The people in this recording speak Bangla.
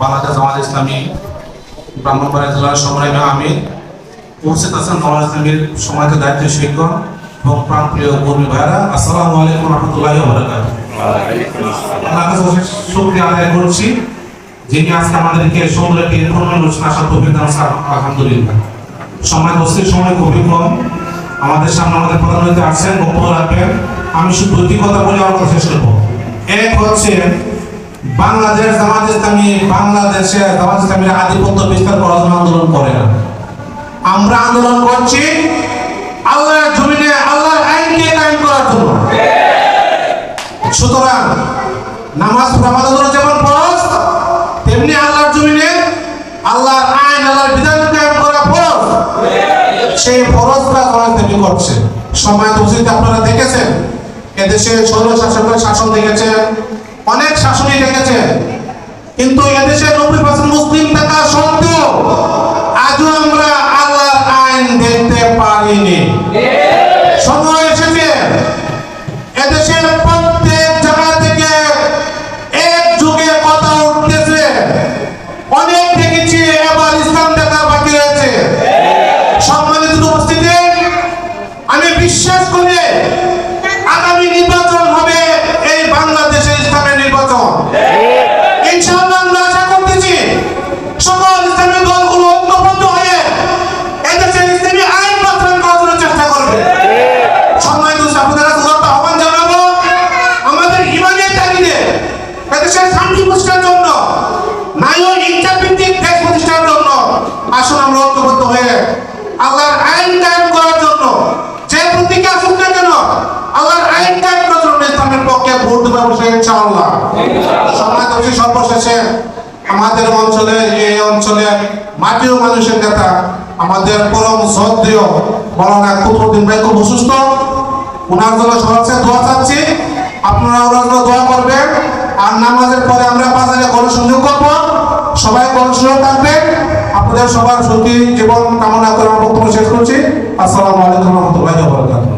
বাংলাদেশ জামাত ইসলামী ব্রাহ্মণবাড়িয়া জেলার সংগ্রামী আমির উপস্থিত আছেন নওয়াজ ইসলামীর সমাজে দায়িত্ব শিক্ষক এবং প্রাণপ্রিয় কর্মী ভাইরা আসসালামু আলাইকুম রহমতুল্লাহ বরাকাত অশেষ আদায় করছি। যিনি আজকে আমাদেরকে দান আলহামদুলিল্লাহ। সময় সময় আমাদের সামনে আমাদের রাখবেন। আমি শুধু দুটি কথা বলে আমার শেষ করব। এক হচ্ছে বাংলাদেশ জামাত ইসলামী বাংলাদেশে জামাত ইসলামীর আধিপত্য বিস্তার করার জন্য আন্দোলন করে না। আমরা আন্দোলন করছি আল্লাহর জমিনে, আল্লাহর আইনকে কায়েম করার জন্য। সুতরাং নামাজ আমাদের জন্য যেমন ফরজ, তেমনি আল্লাহর জমিনে আল্লাহর আইন, আল্লাহর বিধান কায়েম করা ফরজ। সেই ফরজটা সমাজ থেকে করছে। সময় উচিত, আপনারা দেখেছেন। এদেশে ষোলো শাসকের শাসন দেখেছেন। অনেক শাসনই দেখেছেন কিন্তু এদেশে নব্বই পার্সেন্ট মুসলিম থাকা সত্ত্বেও আজও আমরা আল্লাহর আইন দেখতে পারিনি সময় এদেশের প্রত্যেক জায়গা থেকে এক যুগে কথা অনেক দেখেছি ইসলাম বাকি আমি বিশ্বাস করি প্রতিষ্ঠার জন্য। নাইও প্রতিষ্ঠার জন্য। আসুন আমরা ঐক্যবদ্ধ হয়ে আল্লাহর আইন কায়েম করার জন্য, যে প্রতীকে আসুন না কেন আল্লাহর আইন কায়েম করার জন্য ইসলামের পক্ষে ভোট দেবে বসে ইনশাআল্লাহ। হচ্ছে সর্বশেষে। আমাদের অঞ্চলে, এই অঞ্চলে মাটিও মানুষের নেতা, আমাদের পরম শ্রদ্ধেয় মৌলানা কুতুবুদ্দিন ভাই খুব অসুস্থ। ওনার জন্য সর্বশেষ দোয়া চাচ্ছি। আপনারা ওনার জন্য দোয়া আর নামাজের পরে আমরা বাজারে গণসংযোগ করব। সবাই গণসংযোগ থাকবে। আপনাদের সবার সুখী জীবন কামনা করে আমার বক্তব্য শেষ করছি। আসসালামু আলাইকুম রহমতুল্লাহ বরকাতুহ।